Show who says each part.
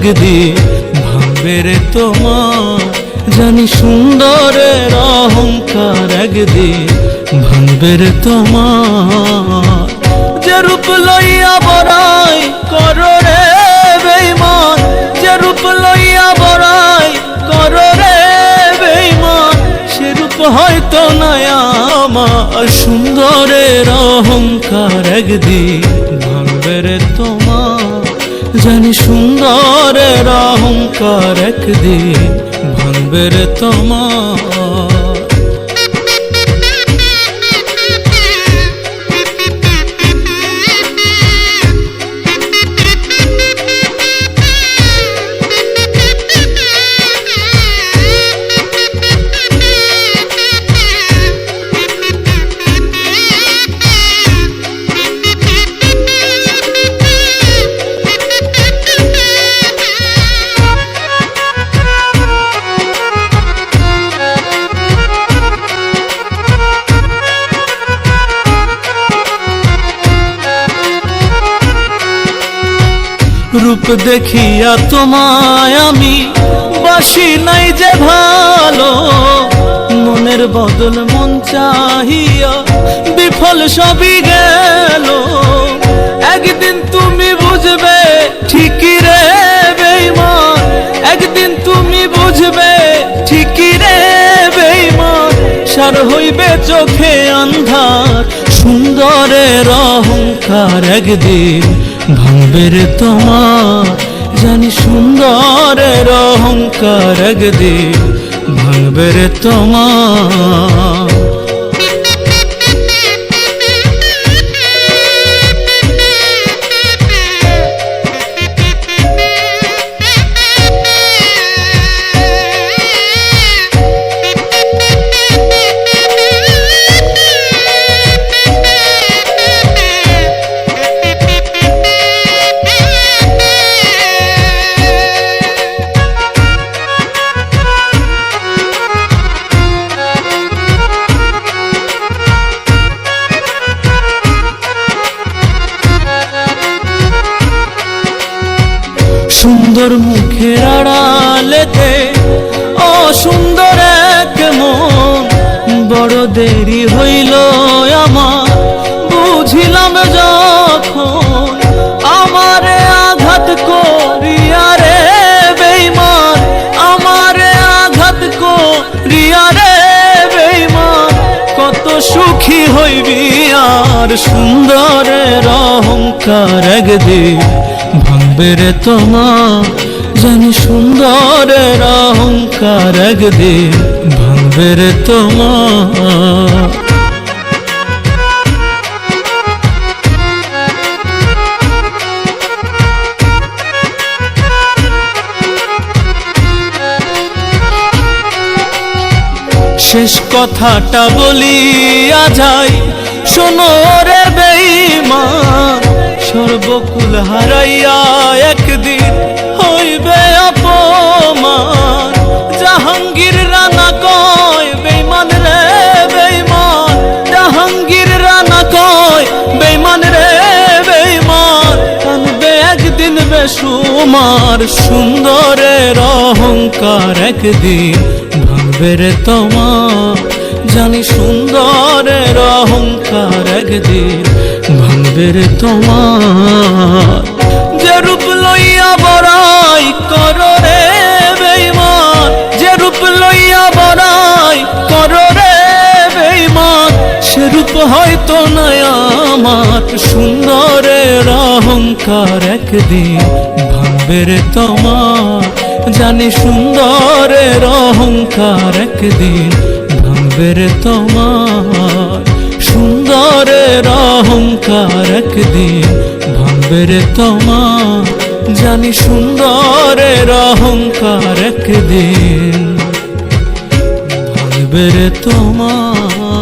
Speaker 1: একদিন ভাঙবে রে তোমার, জানি সুন্দরের অহংকার একদিন ভাঙবে রে তোমার। যে রূপ লইয়া বড়াই করো রে বেইমান যে রূপ লইয়া বড়াই করো রে বেইমান সে রূপ হয়তো নয়া আমার সুন্দরের অহংকার একদিন ভাঙবে রে তোমার। জানি সুন্দরের অহংকার একদিন ভাঙবে রে তোমার। রূপ দেখিয়া তোমায় আমি বাসি নাই যে ভালো। মনের বদল মন চাহিয়া বিফল সবই গেল। একদিন তুমি বুঝবে ঠিকই রে বেইমান একদিন তুমি বুঝবে ঠিকই রে বেইমান সার হইবে চোখে আন্ধার, সুন্দরের অহংকার একদিন ভাঙবে তোমার জানি সুন্দর অহংকার একদিন ভাঙবে রে তোমার। সুন্দর মুখের আড়ালেতে অসুন্দর এক মন। বড় দেরি হইল আমার, বুঝিলাম যখন আমারে আঘাত করিয়া রে বেইমান আমারে আঘাত করিয়া রে বেইমান কত সুখী হইবি আর সুন্দরের অহংকার একদিন। ভাঙবে রে তোমার জানি সুন্দরের অহংকার একদিন ভাঙবে রে তোমার শেষ কথাটা বলিয়া যাই, শোনো রে বেইমান সর্বকুল হারাইয়া একদিন হইবে অপমান জাহাঙ্গীর রানা কয় বেইমান রে বেইমান জাহাঙ্গীর রানা কয় বেইমান রে বেইমান কানবে একদিন বেসুমার সুন্দরের অহংকার একদিন ভাঙবে তোমার জানি সুন্দরের অহংকার একদিন ভাঙবে রে তোমার। যে রূপ লইয়া বড়াই কর রে বেইমান যে রূপ লইয়া বড়াই করো রে বেইমান সে রূপ হয়তো নয় আমার সুন্দরের অহংকার একদিন ভাঙবে তোমার। জানি সুন্দরের অহংকার একদিন ভাঙবে তোমার। সুন্দরের অহংকার একদিন ভাঙবে রে তোমার। জানি সুন্দরের অহংকার একদিন ভাঙবে রে তোমার।